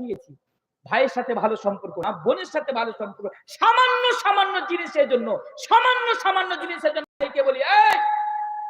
দিয়েছি। ভাইয়ের সাথে ভালো সম্পর্ক না, বোনের সাথে ভালো সম্পর্ক, সামান্য সামান্য জিনিসের জন্য, সামান্য সামান্য জিনিসের জন্য বলি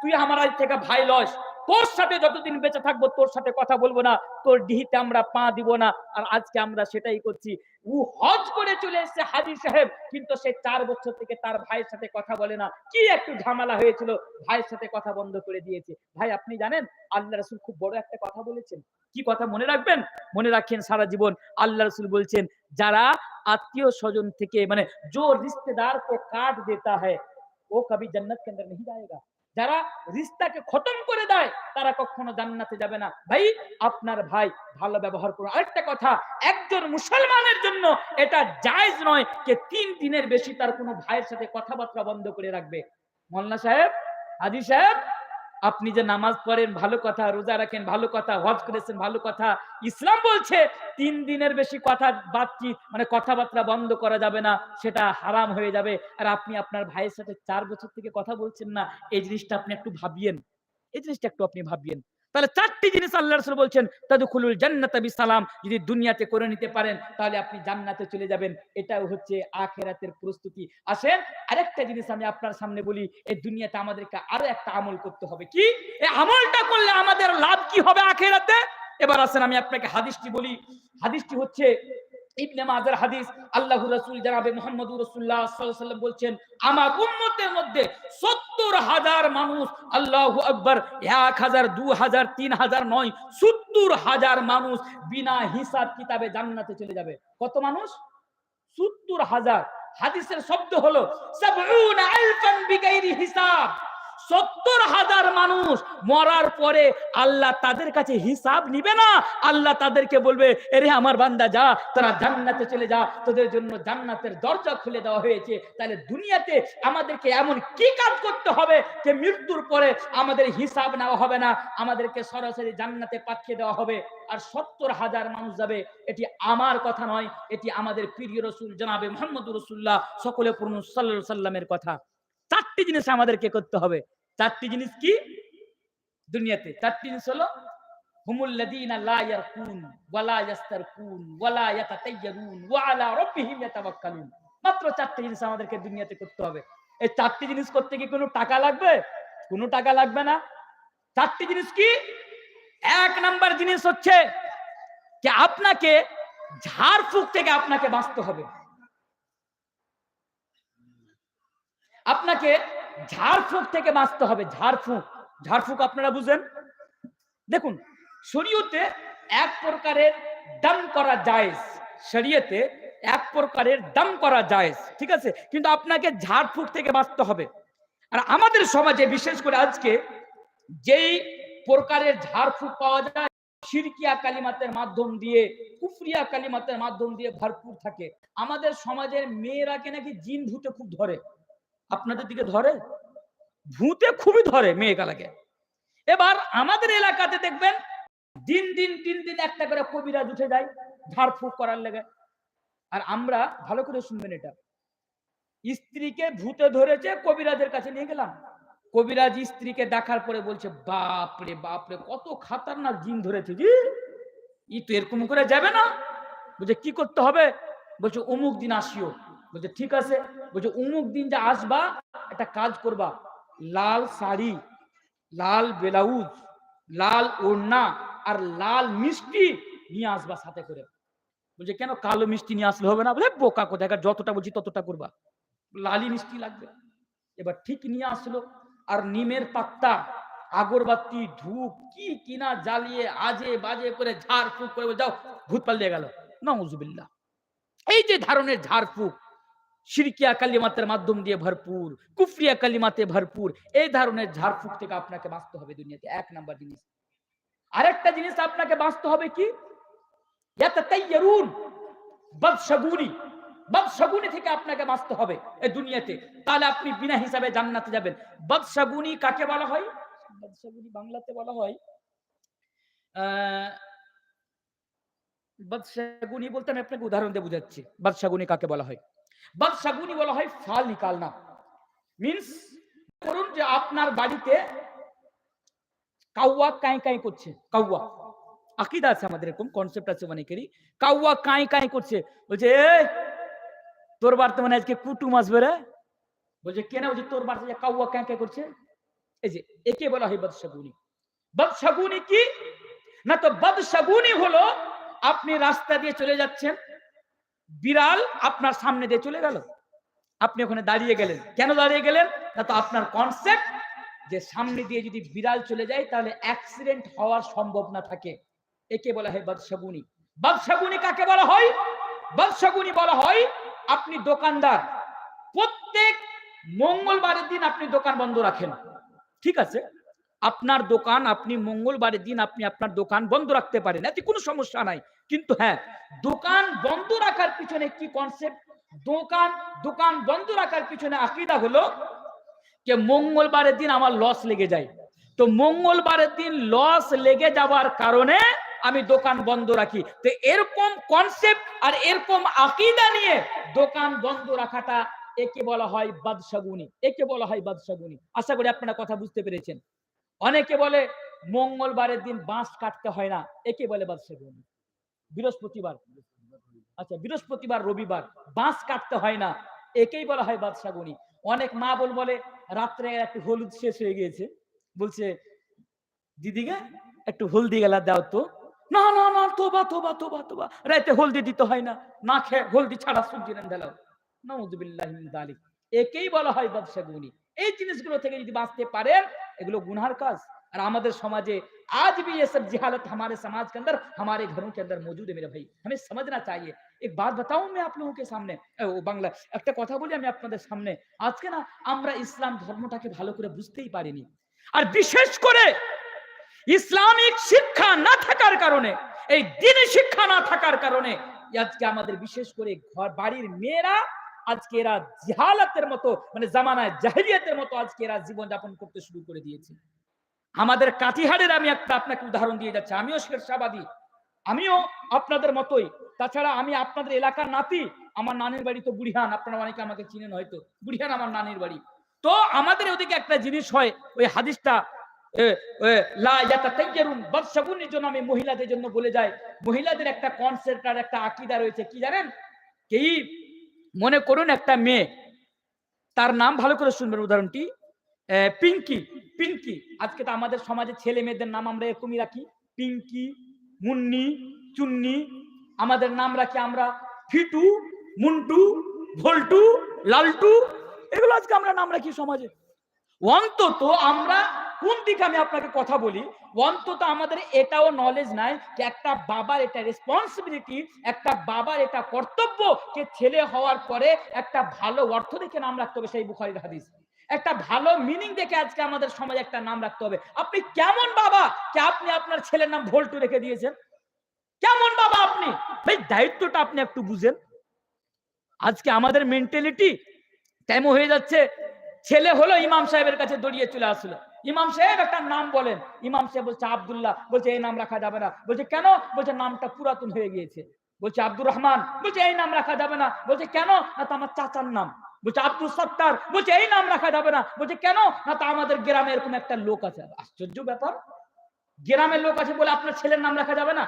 তুই আমার আজ থেকে ভাই লস। তোর সাথে যতদিন বেঁচে থাকবো তোর সাথে কথা বলবো না তোর ডিহিতে আমরা পা দিব না আর আজকে আমরা সেটাই করছি ও হজ করে চলে এসেছে হাজি সাহেব কিন্তু সে চার বছর থেকে তার ভাইয়ের সাথে কথা বলে না কি একটু ঝামেলা হয়েছিল ভাইয়ের সাথে কথা বন্ধ করে দিয়েছে ভাই আপনি জানেন আল্লাহ রসুল খুব বড় একটা কথা বলেছেন কি কথা মনে রাখবেন মনে রাখেন সারা জীবন আল্লাহ রসুল বলছেন যারা আত্মীয় স্বজন থেকে মানে जो रिश्तेदार को काट देता है वो कभी जन्नत के अंदर नहीं जाएगा যারা রিস্তাকে খতম করে দেয়, তারা কখনো জান্নাতে যাবে না। ভাই, আপনার ভাই ভালো ব্যবহার করুন। আরেকটা কথা, একজন মুসলমানের জন্য এটা জায়জ নয় যে তিন দিনের বেশি তার কোনো ভাইয়ের সাথে কথাবার্তা বন্ধ করে রাখবে। মোল্লা সাহেব, হাজি সাহেব আপনি যে নামাজ পড়েন, ভালো কথা, রোজা রাখেন, ভালো কথা, হজ করেছেন, ভালো কথা, ইসলাম বলছে তিন দিনের বেশি কথা বাতচিত মানে কথাবার্তা বন্ধ করা যাবে না, সেটা হারাম হয়ে যাবে। আর আপনি আপনার ভাইয়ের সাথে চার বছর থেকে কথা বলছেন না, এই জিনিসটা আপনি একটু ভাবিয়েন। এই জিনিসটা একটু আপনি ভাবিয়েন। তাহলে চারটি জিনিস আল্লাহ রসুল বলছেন, তাদুখুলুল জান্নাত সালাম যদি দুনিয়াতে করে নিতে পারেন, তাহলে আপনি জান্নাতে চলে যাবেন। এটাও হচ্ছে আখেরাতের প্রস্তুতি। আসেন, আরেকটা জিনিস আমি আপনার সামনে বলি, এই দুনিয়াতে আমাদেরকে আরও একটা আমল করতে হবে। কি? এই আমলটা করলে আমাদের লাভ কি হবে আখেরাতে? এবার আসেন, আমি আপনাকে হাদিসটি বলি। হাদিসটি হচ্ছে ইবনে মাজার হাদিস আল্লাহ বলছেন, আমার মধ্যে 70 হাজার মানুষ, আল্লাহু আকবার 1000 2000 3000 নয় 70 হাজার মানুষ বিনা হিসাব কিতাবে জান্নাতে চলে যাবে। কত মানুষ? 70 হাজার। হাদিসের শব্দ হলো 70 আলফান বিগাইরি হিসাব। সত্তর হাজার মানুষ মরার পরে আল্লাহ তাদের কাছে হিসাব নিবে না। আল্লাহ তাদেরকে বলবে, এরে আমার বান্দা, যা, তোরা জান্নাতে চলে যা, তোদের জন্য জান্নাতের দরজা খুলে দেওয়া হয়েছে। তাহলে দুনিয়াতে আমাদেরকে এমন কি কাজ করতে হবে যে মৃত্যুর পরে আমাদের হিসাব নেওয়া হবে না? আমাদেরকে সরাসরি জান্নাতে পাঠিয়ে দেওয়া হবে। আর সত্তর হাজার মানুষ যাবে, এটি আমার কথা নয়, এটি আমাদের প্রিয় রসুল জনাবে মোহাম্মদ রসুল্লাহ, সকলে পূর্ণ সাল্লা সাল্লামের কথা। চারটি জিনিস আমাদেরকে করতে হবে। চারটি জিনিস কি? দুনিয়াতে। চারটি জিনিস হলো, হুমুল্লাযীনা লা ইয়ারকুন ওয়ালা ইয়াস্তারকুন ওয়ালা ইয়াতাতায়্যারুন ওয়া আলা রাব্বিহিম মাত্র চারটি জিনিস আমাদেরকে দুনিয়াতে করতে হবে। এই চারটি জিনিস করতে কি কোনো টাকা লাগবে? কোনো টাকা লাগবে না। চারটি জিনিস কি? এক নাম্বার জিনিস হচ্ছে যে আপনাকে ঝাড়ফুঁক থেকে আপনাকে বাঁচতে হবে। আপনাকে ঝাড়ফুঁক থেকে বাঁচতে হবে, ঝাড়ফুঁক। ঝাড়ফুঁক আপনারা বুঝেন? দেখুন, শরীয়তে এক প্রকারের দাম করা জায়েজ। শরীয়তে এক প্রকারের দাম করা জায়েজ, ঠিক আছে? কিন্তু আপনাকে ঝাড়ফুঁক থেকে বাঁচতে হবে। আর আমাদের সমাজে, বিশেষ করে আজকে, যেই প্রকারের ঝাড়ফুঁক পাওয়া যায়, শিরকিয়া কালিমাতের মাধ্যম দিয়ে, কুফরিয়া কালিমাতের মাধ্যম দিয়ে ভরপুর থাকে। আমাদের সমাজের মেয়েরাকে নাকি জিন ভূতে খুব ধরে। আপনাদের দিকে ধরে? ভূতে খুবই ধরে মেয়ে কালাকে এবার আমাদের এলাকাতে দেখবেন, দিন দিন দিন দিন একটা করে কবিরাজ উঠে যায়, ঝাড়ফুঁক করার লেগে। আর আমরা, ভালো করে শুনবেন এটা, স্ত্রীকে ভূতে ধরেছে, কবিরাজের কাছে নিয়ে গেলাম। কবিরাজ স্ত্রীকে দেখার পরে বলছে বাপরে বাপরে কত খাতারনাক জিন ধরেছে জি। ই তো এরকম করে যাবে না? বলছে, কি করতে হবে? বলছে, অমুক দিন আসিও। বলছে, ঠিক আছে। বলছে, অমুক দিন যে আসবা, একটা কাজ করবা। লাল শাড়ি, লাল ব্লাউজ, লাল ওড়না আর লাল মিষ্টি নিয়ে আসবা সাথে করে। বলছে, কেন কালো মিষ্টি নিয়ে আসলে হবে না? বলে বোকা কোথায়? যতটা বলছি ততটা করবা। লালি মিষ্টি লাগবে। এবার ঠিক নিয়ে আসলো। আর নিমের পাত্তা, আগরবাতি, ধূপ, কি কিনা জ্বালিয়ে আজে বাজে করে ঝাড় ঝাড়ফুঁক করে যাও, ভূত পালিয়ে গেল। নজুবিল্লাহ এই যে ধরনের ঝাড়ফুঁক শিরকিয়া কালিমাতের মাধ্যম দিয়ে ভরপুর কুফরিয়া কালিমাতে ভরপুর এই ধরনের ঝাড়ফুঁক থেকে আপনাকে বাঁচতে হবে দুনিয়াতে। এক নাম্বার জিনিস। আরেকটা জিনিস আপনাকে বাঁচতে হবে কি? বদশগুনি বদশগুনি থেকে আপনাকে বাঁচতে হবে এই দুনিয়াতে। তাহলে আপনি বিনা হিসাবে জান্নাতে যাবেন। বদশগুনি কাকে বলা হয়? বদশগুনি বাংলাতে বলা হয় আহ বদশগুনি বলতে আমি আপনাকে উদাহরণ দিয়ে বুঝাচ্ছি। বদশগুনি কাকে বলা হয়? বদশগুনি বলা হয় ফাল নিকালনা। মিন্স করুন যে আপনার বাড়িতে কাউয়া কাই কাই করছে, কাউয়া। আকিদা আছে আমাদের এরকম কনসেপ্ট আছে অনেকেরই। কাউয়া কাই কাই করছে, বলছে এ তোর বাড়িতে মানে আজকে কুটুম আসবে রে বলছে, কেন? বলছে, তোর বাড়িতে কাউয়া কাই কাই করছে? এই যে, একে বলা হয় বদশগুনি। বদশগুনি কি? না তো বদশগুনি হলো, আপনি রাস্তা দিয়ে চলে যাচ্ছেন বিড়াল আপনার সামনে দিয়ে চলে গেল। আপনি ওখানে দাঁড়িয়ে গেলেন। কেন দাঁড়িয়ে গেলেন? না তো আপনার কনসেপ্ট যে সামনে দিয়ে যদি বিড়াল চলে যায়, তাহলে অ্যাক্সিডেন্ট হওয়ার সম্ভাবনা থাকে। একে বলা হয় বদশগুনি। বাদশাগুনি কাকে বলা হয়? বাদশাগুনি বলা হয় আপনি দোকানদার। প্রত্যেক মঙ্গলবারের দিন আপনি দোকান বন্ধ রাখেন। ঠিক আছে? আপনার দোকান আপনি মঙ্গলবারের দিন আপনি আপনার দোকান বন্ধ রাখতে পারেন, এতে কোনো সমস্যা নাই। কিন্তু হ্যাঁ দোকান বন্ধ রাখার পিছনে কি কনসেপ্ট দোকান দোকান বন্ধ রাখার পিছনে আকিদা হলো যে মঙ্গলবারের দিন আমার লস লেগে যায়। তো মঙ্গলবারের দিন লস লেগে যাওয়ার কারণে আমি দোকান বন্ধ রাখি। তো এরকম কনসেপ্ট আর এরকম আকিদা নিয়ে দোকান বন্ধ রাখাটা একে বলা হয় বাদশাগুনি, একে বলা হয় বাদশাগুনি। আশা করি আপনারা কথা বুঝতে পেরেছেন। অনেকে বলে মঙ্গলবারের দিন বাঁশ কাটতে হয় না। একে বলে বাদশাগুনি বৃহস্পতিবার। আচ্ছা বৃহস্পতিবার, রবিবার বাঁশ কাটতে হয় না। একেই বলা হয় বাদশাগুনি অনেক মা বল বলে, রাত্রে একটু হলুদ শেষ হয়ে গিয়েছে। বলছে দিদিকে একটু হলদি গেলা দাও তো। না না না তোবা তোবা তোবা তোবা রাতে হলদি দিতে হয় না। না খেয়ে হলদি ছাড়া সবজি রান একেই বলা হয় বাদশাগুনি এই জিনিসগুলো থেকে যদি বাঁচতে পারেন এগুলো গুনহার কাজ और हमारे समाजे आज भी ये सब जिहालत हमारे समाज के अंदर हमारे घरों के अंदर मौजूद है मेरे भाई हमें समझना चाहिए एक बात बताऊं मैं आप लोगों के सामने এ, ও বাংলা একটা কথা বলি আমি আপনাদের সামনে আজকে না আমরা ইসলাম ধর্মটাকে ভালো করে বুঝতেই পারিনি আর বিশেষ করে ইসলামিক শিক্ষা না থাকার কারণে এই দিনী শিক্ষা না থাকার কারণে আজকে আমাদের বিশেষ করে ঘর বাড়ির মেয়েরা আজকে এরা জিহালাতের মতো মানে জামানায় জাহিলিয়াতের মতো আজকে এরা জীবন যাপন করতে শুরু করে দিয়েছে। আমাদের কাটিহারের আমি একটা আপনাকে উদাহরণ দিয়ে যাচ্ছি। আমিও শেরশাবাদী আমিও আপনাদের মতোই। তাছাড়া আমি আপনাদের এলাকার নাতি। আমার নানির বাড়ি তো বুড়িহান, আপনারা অনেকে আমাকে চিনেন হয়তো। বুড়িহান আমার নানির বাড়ি। তো আমাদের ওদিকে একটা জিনিস হয়, ওই হাদিসটা আমি মহিলাদের জন্য বলে যাই। মহিলাদের একটা কনসেপ্ট আর একটা আকিদা রয়েছে। কি জানেন? কি মনে করুন একটা মেয়ে, তার নাম ভালো করে শুনবেন উদাহরণটি পিঙ্কি পিঙ্কি। আজকে তো আমাদের সমাজে ছেলে মেয়েদের নাম আমরা এরকমই রাখি, পিঙ্কি, মুন্নি, চুন্নি। আমাদের নাম রাখি আমরা ফিটু, মুন্টু, ভোল্টু, লালটু। এগুলো আজকে আমরা নাম রাখি সমাজে। অন্তত আমরা কোন দিকে আমি আপনাকে কথা বলি? অন্তত আমাদের এটাও নলেজ নাই যে একটা বাবার এটা রেসপন্সিবিলিটি একটা বাবার এটা কর্তব্য যে ছেলে হওয়ার পরে একটা ভালো অর্থ দেখে নাম রাখতে হবে সেই বুখারির হাদিস। একটা ভালো মিনিং দেখে আজকে আমাদের সমাজে একটা নাম রাখতে হবে। আপনি কেমন বাবা? যে আপনি আপনার ছেলের নাম ভল্টু রেখে দিয়েছেন। কেমন বাবা আপনি? ভাই, দায়িত্বটা আপনি একটু বুঝেন। আজকে আমাদের মেন্টালিটি টাইম হয়ে যাচ্ছে। ছেলে হলো ইমাম সাহেবের কাছে দড়িয়ে চলে আসলো। ইমাম সাহেব একটা নাম বলেন। ইমাম সাহেব বলছে, আব্দুল্লাহ। বলছে, এই নাম রাখা যাবে না। বলছে, কেন? বলছে, নামটা পুরাতন হয়ে গিয়েছে। বলছে, আব্দুর রহমান। বলছে, এই নাম রাখা যাবে না। বলছে, কেন? না তো আমার চাচার নাম। বলছে, আব্দুল সত্তার। বলছে, এই নাম রাখা যাবে না। বলছে, কেন? না তো আমাদের গ্রামে এরকম একটা লোক আছে। আশ্চর্য ব্যাপার। গ্রামের লোক আছে বলে আপনার ছেলের নাম রাখা যাবে না?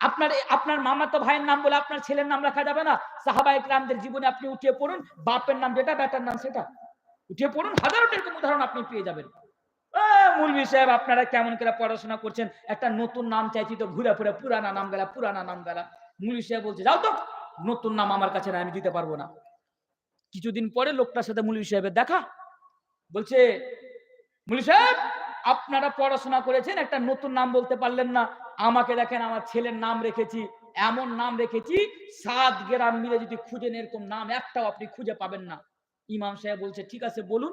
আপনার আপনার মামাতো ভাইয়ের নাম বলে আপনার ছেলের নাম রাখা যাবে না? সাহাবাহিক রামদের জীবনে আপনি উঠিয়ে পড়ুন, বাপের নাম যেটা, বেটার নাম সেটা। উঠিয়ে পড়ুন হাজারোটা এরকম উদাহরণ আপনি পেয়ে যাবেন। মুলবি সাহেব, আপনারা কেমন করে পড়াশোনা করছেন? একটা নতুন নাম চাইছি তো ঘুরে ফুরে, পুরানা নাম গেলা পুরানা নাম গেলা মুলবি সাহেব বলছে, যাও তো, নতুন নাম আমার কাছে না আমি দিতে পারব না। কিছুদিন পরে লোকটার সাথে মুলবি সাহেবের দেখা। বলছে মুলবি সাহেব, আপনারা পড়াশোনা করেছেন, একটা নতুন নাম বলতে পারলেন না। আমাকে দেখেন, আমার ছেলের নাম রেখেছি, এমন নাম রেখেছি, সাত গ্রাম মিলে যদি খুঁজেন, এরকম নাম একটাও আপনি খুঁজে পাবেন না। ইমাম সাহেব বলছে, ঠিক আছে, বলুন।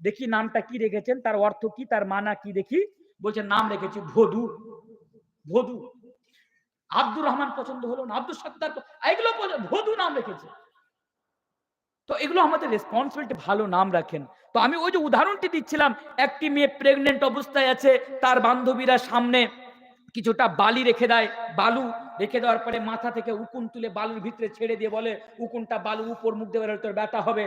দেখি নামটা কি রেখেছেন, তার অর্থ কি, তার মানা কি দেখি, বলছে নাম রেখেছি ভদু ভদু। আব্দুর রহমান পছন্দ হলো না আব্দুল সত্তার এগুলো ভদু নাম রেখেছে। তো এগুলো আমাদের রেসপন্সিবিলিটি ভালো নাম রাখেন। তো আমি ওই যে উদাহরণটি দিচ্ছিলাম, একটি মেয়ে প্রেগনেন্ট অবস্থায় আছে, তার বান্ধবীরা সামনে কিছুটা বালি রেখে দেয়, বালু রেখে দেওয়ার পরে মাথা থেকে উকুন তুলে বালুর ভিতরে ছেড়ে দিয়ে বলে, উকুনটা বালু উপর মুখ দিয়ে তোর ব্যথা হবে।